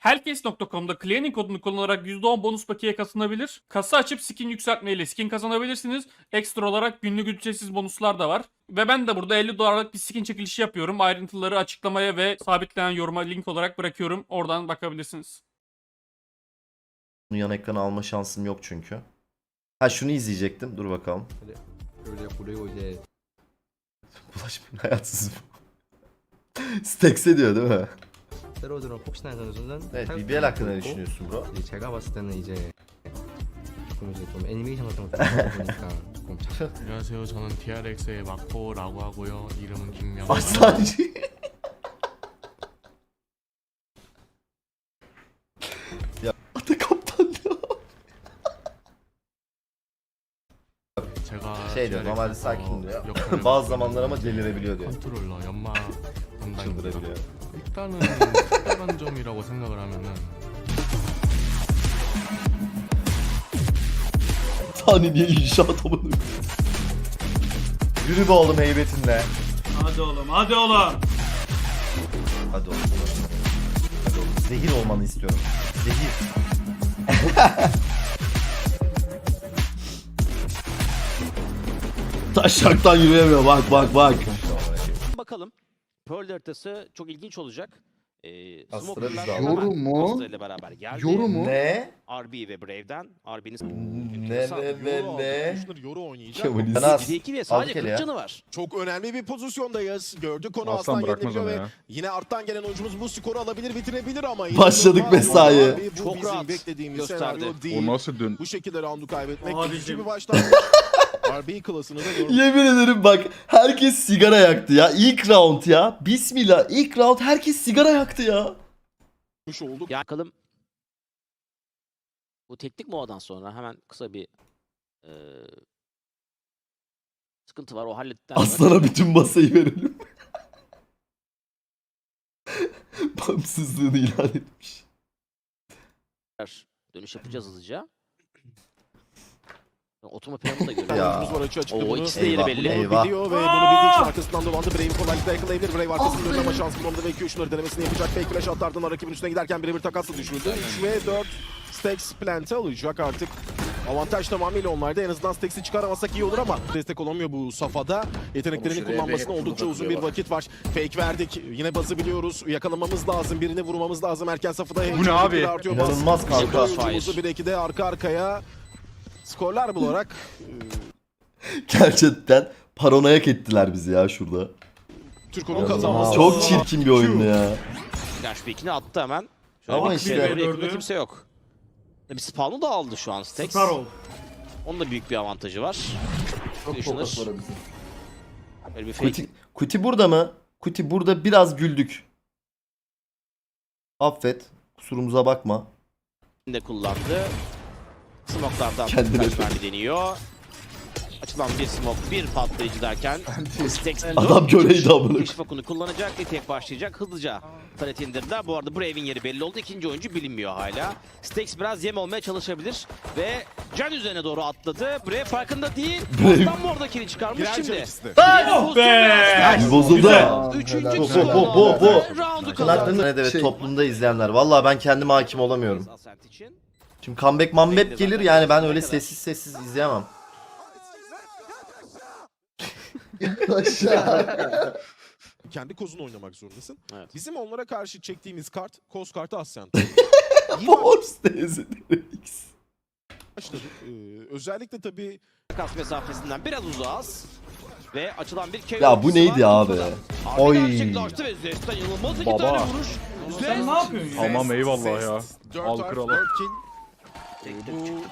Hellcase.com'da Clearing kodunu kullanarak %10 bonus paket'e katılabilir. Kasa açıp skin yükseltmeyle skin kazanabilirsiniz. Ekstra olarak günlük ücretsiz bonuslar da var. Ve ben de burada 50 dolarlık bir skin çekilişi yapıyorum. Ayrıntıları açıklamaya ve sabitlenen yoruma link olarak bırakıyorum. Oradan bakabilirsiniz. Bunu yan ekrana alma şansım yok çünkü. Ha şunu izleyecektim. Dur bakalım. Öyle burayı öyle. Bulaşmayın hayatsız bu. Stex'e diyor değil mi? 새로 들어온 폭신한 선수는 Evet ne 있고, düşünüyorsun bro? 이제 제가 봤을 때는 이제 조금 이제 좀 애니메이션 같은 거 들어가다 보니까 조금 자- 안녕하세요. 저는 DRX의 마코라고 하고요. 이름은 김명. Aslancı. ya Ata kaptan diyor. 제가 Şey diyor normalde DRX에서 sakin diyor. 역할을 Bazı zamanlar ama delirebiliyor diyor. 컨트롤러 연마 담당입니다. çıldırabiliyor. 일단은 특별한 점이라고 생각을 하면은 Tani niye inşaat amına Yürü be oğlum heybetinle. Hadi oğlum hadi oğlum. Hadi oğlum. Hadi oğlum. Zehir olmanı istiyorum. Zehir. Taşaktan yürüyemiyor bak bak bak. Haritası çok ilginç olacak. Ee, Astra Smoker'lar biz de hemen? Astra ile beraber geldi. Yoru mu? Ne? RB ve Brave'den. RB'nin Ne ne ne ne? Yoru oynayacak. Kemalist. Anas. 2 ve sadece hele 40 ya. canı var. Çok önemli bir pozisyondayız. Gördük konu Aslan aslan, bırakmaz yenilebiliyor onu ve ya. yine arttan gelen oyuncumuz bu skoru alabilir bitirebilir ama yine Başladık mesai. bir abi. Bu Çok bizim rahat beklediğimiz gösterdi. senaryo O nasıl dön? Bu şekilde roundu kaybetmek Abicim. üzücü bir başlangıç. RB klasını da görmüş Yemin ederim bak herkes sigara yaktı ya. İlk round ya. Bismillah ilk round herkes sigara yaktı ya. olduk. Ya bakalım. Bu teknik moladan sonra hemen kısa bir eee, sıkıntı var. O hallettikten sonra Aslana bütün masayı verelim. Bağımsızlığını ilan etmiş. tekrar dönüş yapacağız hızlıca. Oturma planını da görüyoruz. Ya. Oyuncumuz var açı Oo, ikisi de yeri Eyvah, belli. eyvah. Biliyor ve bunu bildiği için arkasından dolandı. Brave'i kolaylıkla yakalayabilir. Brave arkasında dönüyor ama şans bulamadı ve 2-3'leri denemesini yapacak. Fake flash attı ardından rakibin üstüne giderken birebir takasla düşürdü. 3 ve 4 Stacks plant'e alacak artık. Avantaj tamamıyla onlarda. En azından Stacks'i çıkaramasak iyi olur ama destek olamıyor bu safhada. Yeteneklerini kullanmasına oldukça uzun bir vakit var. Fake verdik. Yine bazı biliyoruz. Yakalamamız lazım. Birini vurmamız lazım. Erken safhada Bu ne abi? İnanılmaz kanka. Oyuncumuzu bir iki de arka arkaya skorlar bularak Gerçekten paranoyak ettiler bizi ya şurada. Türko'nun kazanması. Çok çirkin bir oyundu ya. Flashback'ini attı hemen. Şöyle Ama bir işte- yakında kimse yok. Bir spawn'u da aldı şu an Stax. Star ol. Onun da büyük bir avantajı var. Düşünür. Böyle bir fake Kuti, Kuti burada mı? Kuti burada biraz güldük. Affet. Kusurumuza bakma. de kullandı. Smoke'lardan Kendine flash mermi deniyor. Açılan bir smoke, bir patlayıcı derken Adam göreydi amına. Keşif okunu kullanacak, tek başlayacak. Hızlıca taret indirdiler. Bu arada Brave'in yeri belli oldu. İkinci oyuncu bilinmiyor hala. Stax biraz yem olmaya çalışabilir. Ve Can üzerine doğru atladı. Brave farkında değil. Brave- Tam mı oradakini çıkarmış Girer şimdi? Oh be! Bozuldu. Güzel. Üçüncü Bu, bu, bu, bu, bu. Roundu kazandı. evet Şey- toplumda izleyenler. Vallahi ben kendim hakim olamıyorum. Şimdi comeback mambep gelir yani ben öyle sessiz sessiz izleyemem. Kendi kozunu oynamak zorundasın. Evet. Bizim onlara karşı çektiğimiz kart, koz kartı Ascent. İyi Force DZDX. başladık. Ee, özellikle tabii Takas mesafesinden biraz uzağız. Ve açılan bir KO Ya bu neydi var. abi? Oy. Baba. Sen ne yapıyorsun ya? Tamam eyvallah ya. Al harf, kralı. dört kill. Bu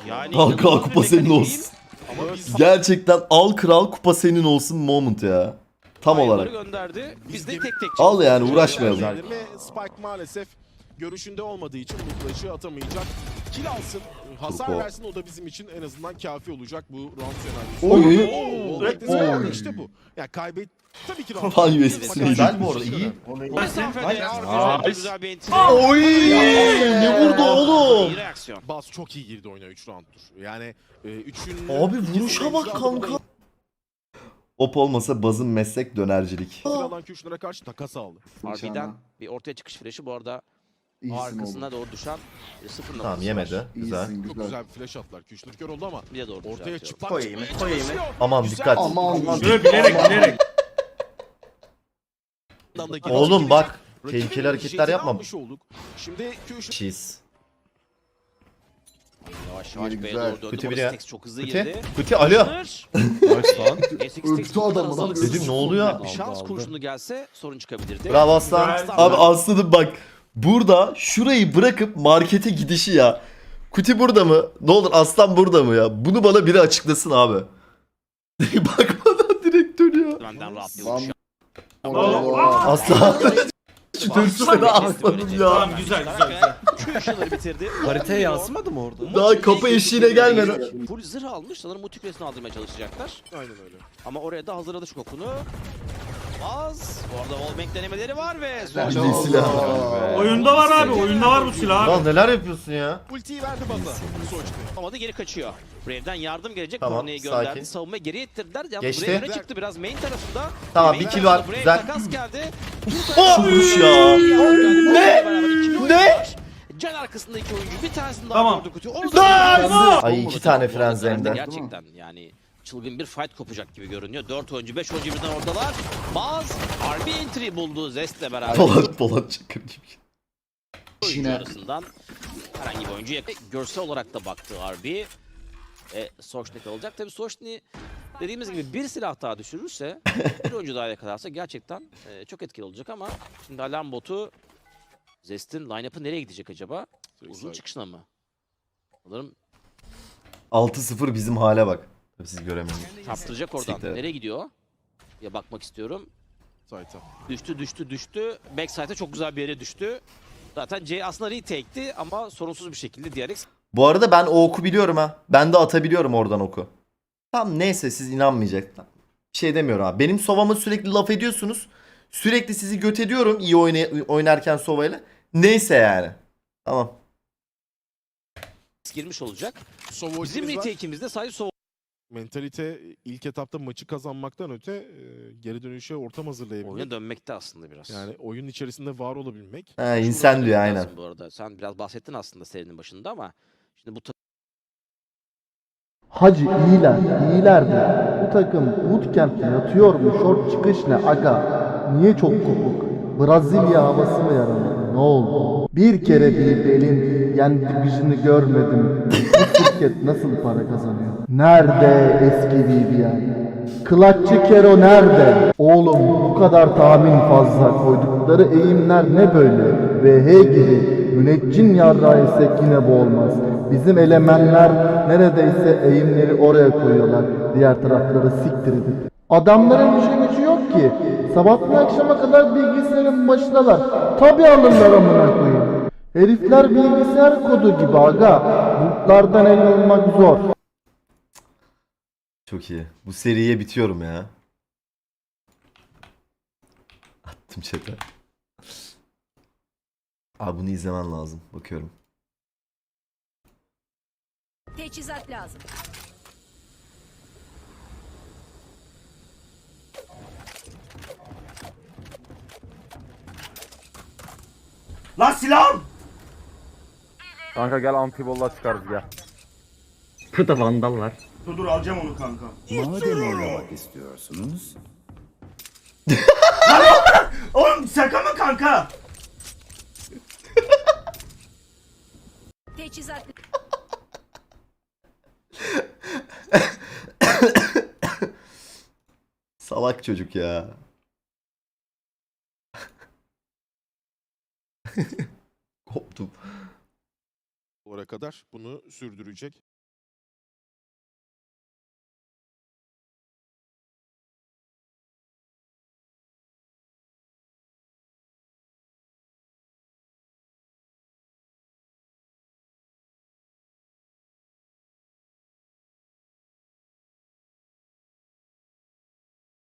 Yani Al kral kupa senin olsun. ama biz Gerçekten al kral kupa senin olsun moment ya. Tam olarak. gönderdi. Biz de tek tek Al yani uğraşmayalım. Spike maalesef görüşünde olmadığı için bu flash'ı atamayacak. Kill alsın, hasar Turko. versin o da bizim için en azından kafi olacak bu round senaryosu. Oy. Oo, Oy. beklediğimiz Oy. round işte bu. Yani kaybet tabii ki round. Fan USB'si neydi? Güzel bu arada iyi. Mesafede Nice. Arkadan Nice. güzel bir entry. Oy! Ne vurdu oğlum? İyi reaksiyon. Baz çok iyi girdi oyuna 3 rounddur. Yani 3'ün Abi vuruşa bak kanka. Op olmasa bazın meslek dönercilik. Kralan Küşner'e karşı takas aldı. RB'den bir ortaya çıkış flash'ı bu arada İyisin arkasına doğru düşen bir sıfır Tamam yemedi. var. Güzel. İyisin Çok güzel. güzel bir flash attılar. Küşnür kör oldu ama Bir de doğru ortaya düzeltiyor. çıplak Koyayım, çıkmaya koyayım. çalışıyor. Aman Güzel. dikkat. Aman. Şöyle bilerek bilerek. Oğlum bak. rakibin Tehlikeli hareketler jetini yapma. almış olduk. Şimdi Küşnür Cheese. Yavaş yavaş B'ye güzel. doğru döndü. Kötü biri ya. Stax çok hızlı Kuti. girdi. Kuti alo. Öptü adamı lan. Dedim ne oluyor? Bir şans kurşunu gelse sorun çıkabilirdi. Bravo aslan. Güzel. Abi aslanım bak. Burada şurayı bırakıp markete gidişi ya. Kuti burada mı? Ne olur aslan burada mı ya? Bunu bana biri açıklasın abi. Bakmadan direkt dönüyor. Benden. Aslan. Şu dönsene aslanım ya. Tamam güzel güzel. güzel. Bitirdi. Haritaya yansımadı mı orada? Daha kapı eşiğine gelmeden. Full zırh almış. Sanırım bu küresini aldırmaya çalışacaklar. Aynen öyle. Ama oraya da hazırladı şu kokunu. Az. Bu arada wallbang denemeleri var ve son Bir silah. Oyunda var abi oyunda var bu silah abi. Lan neler yapıyorsun ya? Ultiyi verdi bana. Soçtu. Ama da geri kaçıyor. Brave'den yardım gelecek. Tamam, Korne'yi gönderdi. sakin. Savunmayı geri ittirdiler. Yalnız Geçti. Brave öne çıktı biraz main tarafında. Tamam, Main bir kill var. Brave Güzel. takas geldi. Oh! Vuruş ya. Ne? Ne? Can arkasında iki oyuncu. Bir tanesini daha Tamam. gördü kutuyu. Onu da Ay iki tane frenzende. Gerçekten yani çılgın bir fight kopacak gibi görünüyor. 4 oyuncu 5 oyuncu birden oradalar. Baz RB entry buldu Zest'le beraber. Polat Polat Çakır gibi. oyuncu arasından herhangi bir oyuncu yak- görsel olarak da baktı RB. E, Sochni kalacak. Tabii Sochni dediğimiz gibi bir silah daha düşürürse, bir oyuncu daha yakalarsa gerçekten e, çok etkili olacak ama şimdi alarm botu Zest'in line-up'ı nereye gidecek acaba? Uzun çıkışına mı? Sanırım 6-0 bizim hale bak. Siz göremiyorsunuz. çarptıracak oradan. Siktir. Nereye gidiyor? Ya bakmak istiyorum. Sayta. Düştü düştü düştü. Backside'e çok güzel bir yere düştü. Zaten C aslında retake'ti ama sorunsuz bir şekilde DRX Bu arada ben o oku biliyorum ha. Ben de atabiliyorum oradan oku. Tamam neyse siz inanmayacak. Bir şey demiyorum abi. Benim sovama sürekli laf ediyorsunuz. Sürekli sizi göt ediyorum iyi oyna- oynarken sovayla. Neyse yani. Tamam. girmiş olacak. Sova Bizim retake'imizde sadece Sova Mentalite ilk etapta maçı kazanmaktan öte e, geri dönüşe ortam hazırlayabilir. oyuna dönmekte aslında biraz. Yani oyun içerisinde var olabilmek. Ha, Şunu insan diyor söylemek aynen. lazım Bu arada sen biraz bahsettin aslında serinin başında ama şimdi bu Hacı iyiler, iyilerdi. Bu takım bootcamp'te yatıyor mu? Short çıkış ne aga? Niye çok kopuk? Brezilya havası mı yaramadı? Ne oldu? Bir kere bir belin yendi gücünü görmedim. Bu şirket nasıl para kazanıyor? Nerede eski BBL? Kılaççı Kero nerede? Oğlum bu kadar tahmin fazla koydukları eğimler ne böyle? Ve he gibi müneccin yarrağı isek yine bu olmaz. Bizim elemenler neredeyse eğimleri oraya koyuyorlar. Diğer tarafları siktir edip. Adamların işi gücü yok ki. Sabahtan akşama kadar bilgisayarın başındalar. Tabi alırlar amına koyayım. Herifler bilgisayar kodu gibi aga. Bulutlardan el olmak zor. Çok iyi. Bu seriye bitiyorum ya. Attım chat'e. Abi bunu izlemen lazım. Bakıyorum. Teçhizat lazım. Lan silahım! Kanka gel antibolla çıkarız gel. Burada vandal var. Dur dur alacağım onu kanka. Madem oynamak istiyorsunuz. Lan oğlum! Oğlum şaka mı kanka? Teçhizat Salak çocuk ya. Koptum. Oraya kadar bunu sürdürecek.